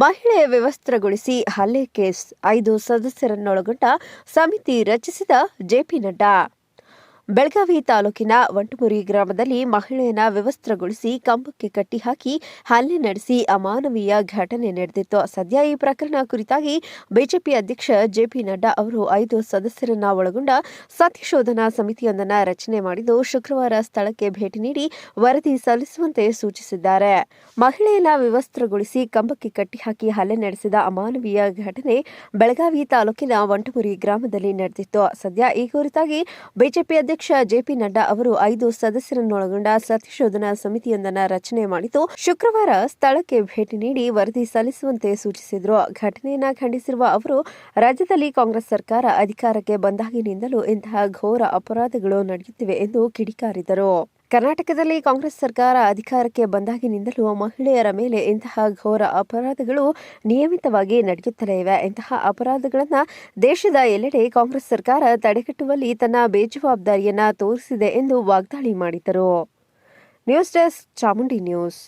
ಮಹಿಳೆ ವ್ಯವಸ್ಥೆಗೊಳಿಸಿ ಹಲ್ಲೆ ಕೇಸ್. ಐದು ಸದಸ್ಯರನ್ನೊಳಗೊಂಡ ಸಮಿತಿ ರಚಿಸಿದ ಜೆಪಿ ನಡ್ಡಾ. ಬೆಳಗಾವಿ ತಾಲೂಕಿನ ವಂಟಮುರಿ ಗ್ರಾಮದಲ್ಲಿ ಮಹಿಳೆಯನ್ನ ವ್ಯವಸ್ಥೆಗೊಳಿಸಿ ಕಂಬಕ್ಕೆ ಕಟ್ಟಿಹಾಕಿ ಹಲ್ಲೆ ನಡೆಸಿ ಅಮಾನವೀಯ ಘಟನೆ ನಡೆದಿತ್ತು. ಸದ್ಯ ಈ ಪ್ರಕರಣ ಕುರಿತಾಗಿ ಬಿಜೆಪಿ ಅಧ್ಯಕ್ಷ ಜೆಪಿ ನಡ್ಡಾ ಅವರು ಐದು ಸದಸ್ಯರನ್ನ ಒಳಗೊಂಡ ಸತ್ಯಶೋಧನಾ ಸಮಿತಿಯೊಂದನ್ನು ರಚನೆ ಮಾಡಿದ್ದು ಶುಕ್ರವಾರ ಸ್ಥಳಕ್ಕೆ ಭೇಟಿ ನೀಡಿ ವರದಿ ಸಲ್ಲಿಸುವಂತೆ ಸೂಚಿಸಿದ್ದಾರೆ. ಮಹಿಳೆಯನ್ನ ವ್ಯವಸ್ಥೆಗೊಳಿಸಿ ಕಂಬಕ್ಕೆ ಕಟ್ಟಿಹಾಕಿ ಹಲ್ಲೆ ನಡೆಸಿದ ಅಮಾನವೀಯ ಘಟನೆ ಬೆಳಗಾವಿ ತಾಲೂಕಿನ ವಂಟಮುರಿ ಗ್ರಾಮದಲ್ಲಿ ನಡೆದಿತ್ತು. ಸದ್ಯ ಈ ಕುರಿತಾಗಿ ಬಿಜೆಪಿ ಅಧ್ಯಕ್ಷ ಜೆಪಿ ನಡ್ಡಾ ಅವರು ಐದು ಸದಸ್ಯರನ್ನೊಳಗೊಂಡ ಸತ್ಯಶೋಧನಾ ಸಮಿತಿಯೊಂದನ್ನು ರಚನೆ ಮಾಡಿದ್ದು, ಶುಕ್ರವಾರ ಸ್ಥಳಕ್ಕೆ ಭೇಟಿ ನೀಡಿ ವರದಿ ಸಲ್ಲಿಸುವಂತೆ ಸೂಚಿಸಿದರು. ಘಟನೆಯನ್ನು ಖಂಡಿಸಿರುವ ಅವರು, ರಾಜ್ಯದಲ್ಲಿ ಕಾಂಗ್ರೆಸ್ ಸರ್ಕಾರ ಅಧಿಕಾರಕ್ಕೆ ಬಂದಾಗಿನಿಂದಲೂ ಇಂತಹ ಘೋರ ಅಪರಾಧಗಳು ನಡೆಯುತ್ತಿವೆ ಎಂದು ಕಿಡಿಕಾರಿದರು. ಕರ್ನಾಟಕದಲ್ಲಿ ಕಾಂಗ್ರೆಸ್ ಸರ್ಕಾರ ಅಧಿಕಾರಕ್ಕೆ ಬಂದಾಗಿನಿಂದಲೂ ಮಹಿಳೆಯರ ಮೇಲೆ ಇಂತಹ ಘೋರ ಅಪರಾಧಗಳು ನಿಯಮಿತವಾಗಿ ನಡೆಯುತ್ತಲೇ ಇವೆ. ಇಂತಹ ಅಪರಾಧಗಳನ್ನು ದೇಶದ ಎಲ್ಲೆಡೆ ಕಾಂಗ್ರೆಸ್ ಸರ್ಕಾರ ತಡೆಗಟ್ಟುವಲ್ಲಿ ತನ್ನ ಬೇಜವಾಬ್ದಾರಿಯನ್ನು ತೋರಿಸಿದೆ ಎಂದು ವಾಗ್ದಾಳಿ ಮಾಡಿದರು ನ್ಯೂಸ್ ಡೆಸ್ಕ್ ಚಾಮುಂಡಿ ನ್ಯೂಸ್.